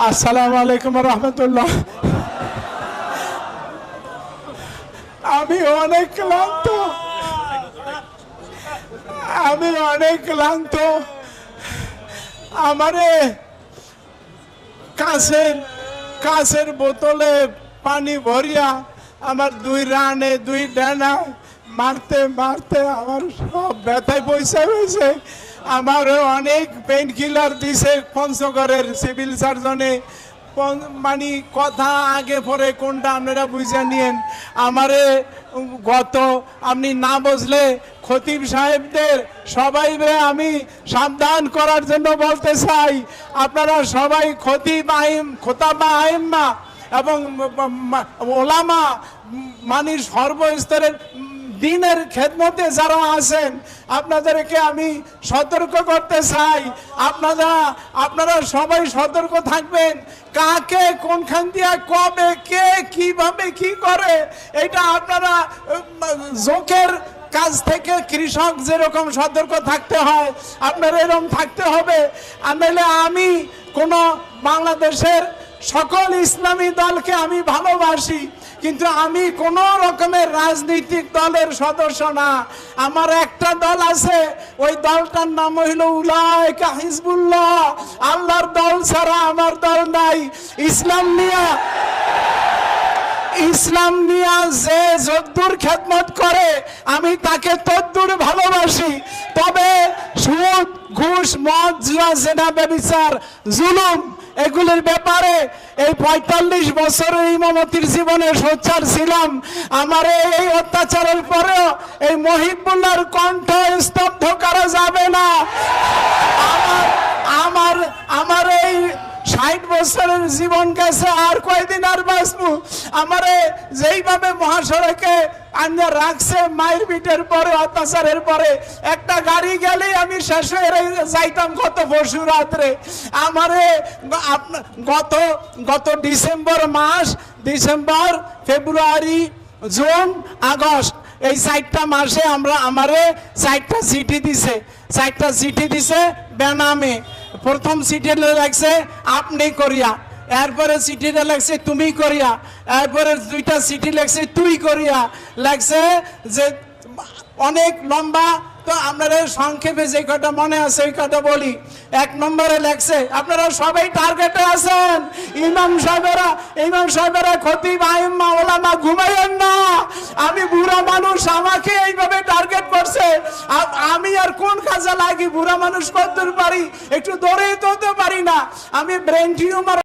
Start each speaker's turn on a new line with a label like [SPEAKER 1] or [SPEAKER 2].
[SPEAKER 1] আসসালামু আলাইকুম রহমতুল্লাহ। আমি অনেক ক্লান্ত। আমি অনেক ক্লান্ত। আমারে কাছের কাছের বোতলে পানি ভরিয়া আমার দুই রানে, দুই ডানা মারতে মারতে আমার সব ব্যথায় পয়সা হয়েছে আমার অনেক পেন কিলার দিছে পঞ্চগড়ের সিভিল সার্জনে মানে কথা আগে পরে কোনটা আপনারা বুঝে নিয়েন। আমারে গত, আপনি না বুঝলে খতিব সাহেবদের সবাই আমি সাবধান করার জন্য বলতে চাই। আপনারা সবাই খতিব আইম, খোতাবা আইম্মা এবং ওলামা মানে সর্বস্তরের দিনের খেদমতে যারা আছেন, আপনাদেরকে আমি সতর্ক করতে চাই। আপনারা আপনারা সবাই সতর্ক থাকবেন। কাকে, কোনখান দিয়ে, কবে, কে, কীভাবে, কি করে, এটা আপনারা জোকের কাজ থেকে কৃষক যেরকম সতর্ক থাকতে হয়, আপনার এরকম থাকতে হবে। নাহলে আমি কোনো বাংলাদেশের সকল ইসলামী দলকে আমি ভালোবাসি। কিন্তু আমি কোন রকমের রাজনৈতিক দলের সদস্য না। আমার একটা দল আছে, ওই দলটার নাম হইল উলায়কা হিজবুল্লাহ। আল্লাহর দল ছাড়া আমার দল নাই। ইসলাম নিয়ে, ইসলাম নিয়া যে যদ্দুর খেদমত করে, আমি তাকে তদ্দুর ভালোবাসি। তবে সুদ, ঘুষ, মদ, জুয়া, জেনা, ব্যবিচার, জুলুম এগুলির ব্যাপারে এই পঁয়তাল্লিশ বছরের ইমামতির জীবনে সোচ্চার ছিলাম। আমার এই অত্যাচারের পরেও এই মহিবুল্লার কণ্ঠ স্তব্ধ করা যাবে না। আমার আমার আমার ষাট বছরের জীবন গেছে, আর কয়দিন আর বাঁচবো? আমারে যেইভাবে মহাসড়কে আন্না রাখছে, মায়ের পিঠের পরে, অত্যাচারের পরে, একটা গাড়ি গেলেই আমি শেষ হয়ে যাইতাম গত পরশু রাত্রে। আমারে গত গত ডিসেম্বর মাস, ডিসেম্বর, ফেব্রুয়ারি, জুন, আগস্ট, এই চারটা মাসে আমরা, আমারে চারটা চিঠি দিছে। চারটা চিঠি দিছে বেনামে। প্রথম চিঠিটা লাগছে, আপনি করিয়া। এরপরে চিঠিটা লাগছে, তুমি করিয়া। এরপরে দুইটা চিঠি লাগছে, তুই করিয়া। লাগছে যে অনেক লম্বা, তো আপনারা সংক্ষেপে যে কটা মনে আছে, ওই কটা বলি। এক নম্বরে লেখছে আপনারা সবাই টার্গেটে আছেন। ইমাম সাহেবেরা ইমাম সাহেবেরা খতিব আইম্মা ওলামা ঘুমাইয়েন না আমি বুড়া মানুষ আমাকে এইভাবে টার্গেট করছে আ- আমি আর কোন কাজে লাগি? বুড়া মানুষ কত পারি? একটু দৌড়ে তো পারি না। আমি ব্রেন টিউমার